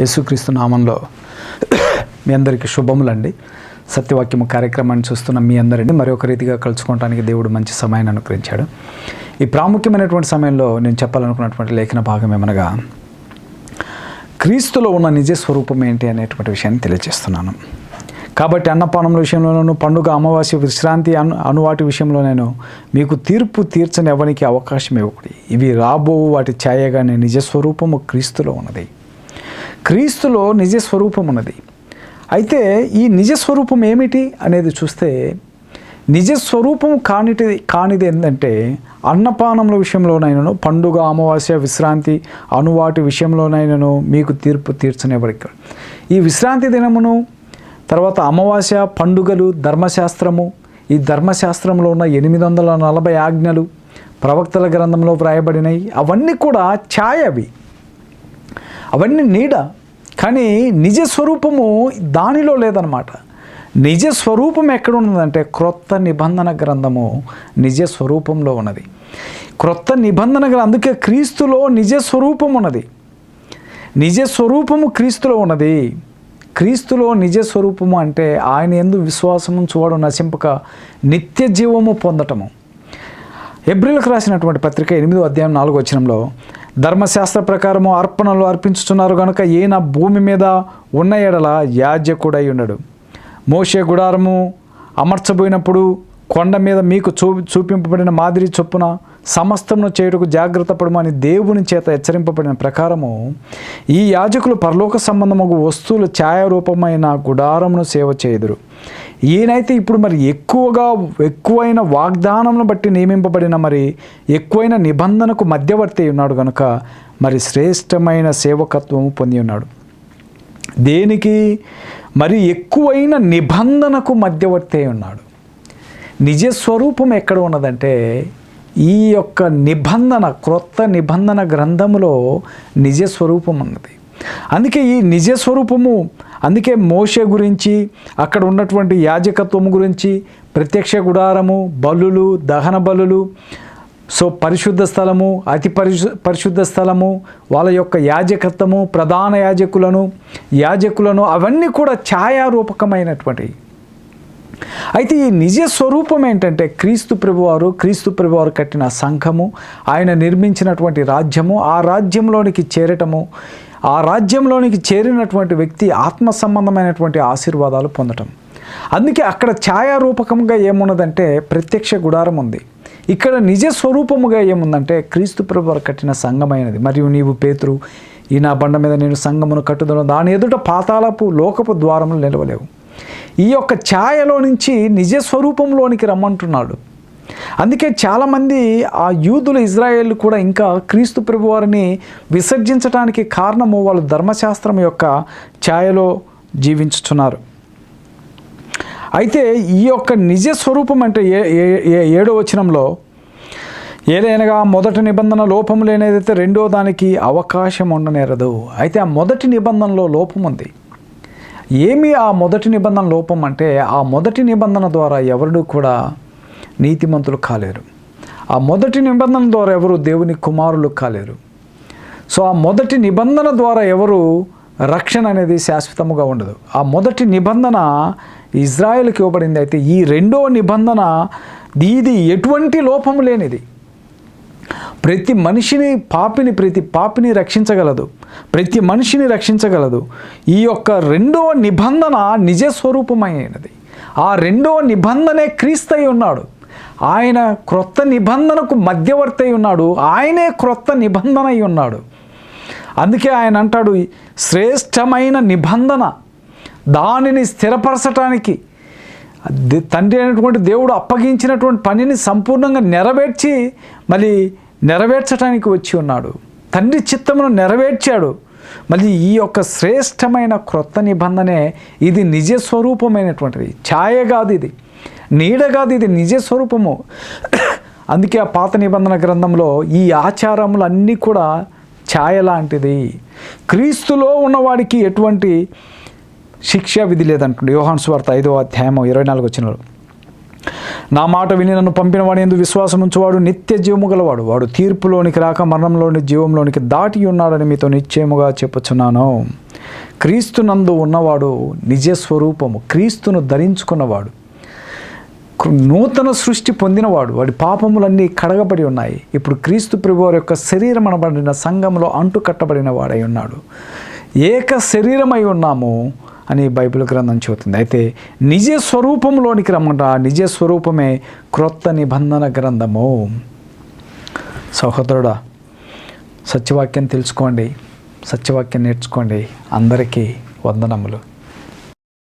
యేసుక్రీస్తు నామంలో మీ అందరికీ శుభములండి. సత్యవాక్యము కార్యక్రమాన్ని చూస్తున్న మీ అందరిని మరొక రీతిగా కలుసుకోవడానికి దేవుడు మంచి సమయాన్ని అనుగ్రహించాడు. ఈ ప్రాముఖ్యమైనటువంటి సమయంలో నేను చెప్పాలనుకున్నటువంటి లేఖన భాగం ఏమనగా క్రీస్తులో ఉన్న నిజ స్వరూపం ఏంటి అనేటువంటి విషయాన్ని తెలియజేస్తున్నాను. కాబట్టి అన్నపానముల విషయంలోనూ పండుగ అమావాస్య విశ్రాంతి అను అనువాటి విషయంలో నేను మీకు తీర్పు తీర్చని ఎవరికి అవకాశం ఇవ్వకూడదు ఇవి రాబో వాటి ఛాయగానే నిజ స్వరూపము క్రీస్తులో ఉన్నది. క్రీస్తులో నిజ స్వరూపం ఉన్నది. అయితే ఈ నిజ స్వరూపం ఏమిటి అనేది చూస్తే నిజ స్వరూపం కానిటి కానిది ఏంటంటే అన్నపానముల విషయంలోనైనాను పండుగ అమావాస్య విశ్రాంతి అనువాటి విషయంలోనైనాను మీకు తీర్పు తీర్చనివ్వరికి ఈ విశ్రాంతి దినమును తర్వాత అమావాస్య పండుగలు ధర్మశాస్త్రము ఈ ధర్మశాస్త్రంలో ఉన్న ఎనిమిది వందల నలభై ఆజ్ఞలు ప్రవక్తల గ్రంథంలో వ్రాయబడినవి అవన్నీ కూడా ఛాయవి. అవన్నీ నీడ. కానీ నిజ స్వరూపము దానిలో లేదనమాట నిజ స్వరూపం ఎక్కడ ఉన్నదంటే క్రొత్త నిబంధన గ్రంథము నిజ స్వరూపంలో ఉన్నది. క్రొత్త నిబంధన గ్రంథం అందుకే క్రీస్తులో నిజ స్వరూపం ఉన్నది. నిజ స్వరూపము క్రీస్తులో ఉన్నది. క్రీస్తులో నిజ స్వరూపము అంటే ఆయన ఎందు విశ్వాసము చూడడం నశింపక నిత్య జీవము పొందటము. ఎబ్రిల్కి రాసినటువంటి పత్రిక ఎనిమిదో అధ్యాయం నాలుగో వచనంలో ధర్మశాస్త్ర ప్రకారము అర్పణలు అర్పించుతున్నారు కనుక ఈయన భూమి మీద ఉన్న ఎడల యాజ్యకుడై ఉండడు మోషే గుడారము అమర్చబోయినప్పుడు కొండ మీద మీకు చూ చూపింపబడిన మాదిరి చొప్పున సమస్తమును చేయుటకు జాగ్రత్త పడమని దేవుని చేత హెచ్చరింపబడిన ప్రకారము ఈ యాజకులు పరలోక సంబంధము వస్తువుల ఛాయారూపమైన గుడారమును సేవ చేయుదురు. ఈయనైతే ఇప్పుడు మరి ఎక్కువగా ఎక్కువైన వాగ్దానమును బట్టి నియమింపబడిన మరి ఎక్కువైన నిబంధనకు మధ్యవర్తి అయి ఉన్నాడు కనుక మరి శ్రేష్టమైన సేవకత్వము పొంది ఉన్నాడు. దేనికి? మరి ఎక్కువైన నిబంధనకు మధ్యవర్తి అయి ఉన్నాడు. నిజ స్వరూపం ఎక్కడ ఉన్నదంటే ఈ యొక్క నిబంధన క్రొత్త నిబంధన గ్రంథములో నిజ స్వరూపం ఉన్నది. అందుకే ఈ నిజ స్వరూపము అందుకే మోషే గురించి అక్కడ ఉన్నటువంటి యాజకత్వం గురించి ప్రత్యక్ష గుడారము బలులు దహన బలులు సో పరిశుద్ధ స్థలము అతి పరిశు పరిశుద్ధ స్థలము వాళ్ళ యొక్క యాజకత్వము ప్రధాన యాజకులను యాజకులను అవన్నీ కూడా ఛాయారూపకమైనటువంటివి. అయితే ఈ నిజ స్వరూపం ఏంటంటే క్రీస్తు ప్రభువారు క్రీస్తు ప్రభువారు కట్టిన సంఘము ఆయన నిర్మించినటువంటి రాజ్యము ఆ రాజ్యంలోనికి చేరటము ఆ రాజ్యంలోనికి చేరినటువంటి వ్యక్తి ఆత్మ సంబంధమైనటువంటి ఆశీర్వాదాలు పొందటం. అందుకే అక్కడ ఛాయారూపకంగా ఏమున్నదంటే ప్రత్యక్ష గుడారం ఉంది. ఇక్కడ నిజ స్వరూపముగా ఏముందంటే క్రీస్తు ప్రభువారు కట్టిన సంఘమైనది. మరియు నీవు పేతురు ఈ నా బండ మీద నేను సంఘమును కట్టుదను దాని ఎదుట పాతాళపు లోకపు ద్వారములు నిలవలేవు. ఈ యొక్క ఛాయలో నుంచి నిజ స్వరూపంలోనికి రమ్మంటున్నాడు. అందుకే చాలామంది ఆ యూదులు ఇజ్రాయేల్ కూడా ఇంకా క్రీస్తు ప్రభువారిని విసర్జించడానికి కారణము వాళ్ళు ధర్మశాస్త్రం యొక్క ఛాయలో జీవించుతున్నారు. అయితే ఈ యొక్క నిజ స్వరూపం అంటే ఏ ఏ- ఏడో వచనంలో ఏదైనాగా మొదటి నిబంధన లోపం లేనిదైతే రెండో దానికి అవకాశం ఉండనేరదు. అయితే ఆ మొదటి నిబంధనలో లోపం ఉంది ఏమి ఆ మొదటి నిబంధన లోపం అంటే ఆ మొదటి నిబంధన ద్వారా ఎవరు కూడా నీతిమంతులు కాలేరు. ఆ మొదటి నిబంధన ద్వారా ఎవరు దేవుని కుమారులు కాలేరు. సో ఆ మొదటి నిబంధన ద్వారా ఎవరు రక్షణ అనేది శాశ్వతముగా ఉండదు. ఆ మొదటి నిబంధన ఇజ్రాయెల్కి ఇవ్వబడింది. అయితే ఈ రెండో నిబంధన ఇది ఎటువంటి లోపము లేనిది. ప్రతి మనిషిని పాపిని ప్రతి పాపిని రక్షించగలదు. ప్రతి మనిషిని రక్షించగలదు. ఈ యొక్క రెండవ నిబంధన నిజ స్వరూపమైనది ఆ రెండవ నిబంధనే క్రీస్తయి ఉన్నాడు. ఆయన క్రొత్త నిబంధనకు మధ్యవర్తి అయి ఉన్నాడు. ఆయనే క్రొత్త నిబంధన అయి ఉన్నాడు. అందుకే ఆయన అంటాడు శ్రేష్టమైన నిబంధన దానిని స్థిరపరచటానికి తండ్రి అయినటువంటి దేవుడు అప్పగించినటువంటి పనిని సంపూర్ణంగా నెరవేర్చి మళ్ళీ నెరవేర్చడానికి వచ్చి ఉన్నాడు. తండ్రి చిత్తమును నెరవేర్చాడు. మళ్ళీ ఈ యొక్క శ్రేష్టమైన క్రొత్త నిబంధనే ఇది నిజ స్వరూపమైనటువంటిది. ఛాయ కాదు ఇది. నీడ కాదు ఇది నిజ స్వరూపము. అందుకే ఆ పాత నిబంధన గ్రంథంలో ఈ ఆచారములన్నీ కూడా ఛాయ లాంటిది. క్రీస్తులో ఉన్నవాడికి ఎటువంటి శిక్ష విధి లేదంటుండే. యోహాన్ స్వార్త ఐదో అధ్యాయం ఇరవై నాలుగు వచ్చినారు నా మాట విని నన్ను పంపిన వాడు ఎందుకు విశ్వాసం ఉంచువాడు నిత్య జీవము గలవాడు. వాడు తీర్పులోనికి రాక మరణంలోని జీవంలోనికి దాటి ఉన్నాడని మీతో నిశ్చయముగా చెప్పుచున్నాను. క్రీస్తునందు ఉన్నవాడు నిజ స్వరూపము క్రీస్తును ధరించుకున్నవాడు. నూతన సృష్టి పొందినవాడు. వాడి పాపములన్నీ కడగబడి ఉన్నాయి. ఇప్పుడు క్రీస్తు ప్రభువారి యొక్క శరీరం అనబడిన సంఘంలో అంటు కట్టబడిన వాడై ఉన్నాడు. ఏక శరీరమై ఉన్నాము. అని బైబిల్ గ్రంథం చెబుతుంది. అయితే నిజ స్వరూపంలోనికి రమ్మంట. నిజ స్వరూపమే క్రొత్త నిబంధన గ్రంథము. సహోదరుడా సత్యవాక్యం తెలుసుకోండి. సత్యవాక్యం నేర్చుకోండి. అందరికీ వందనములు.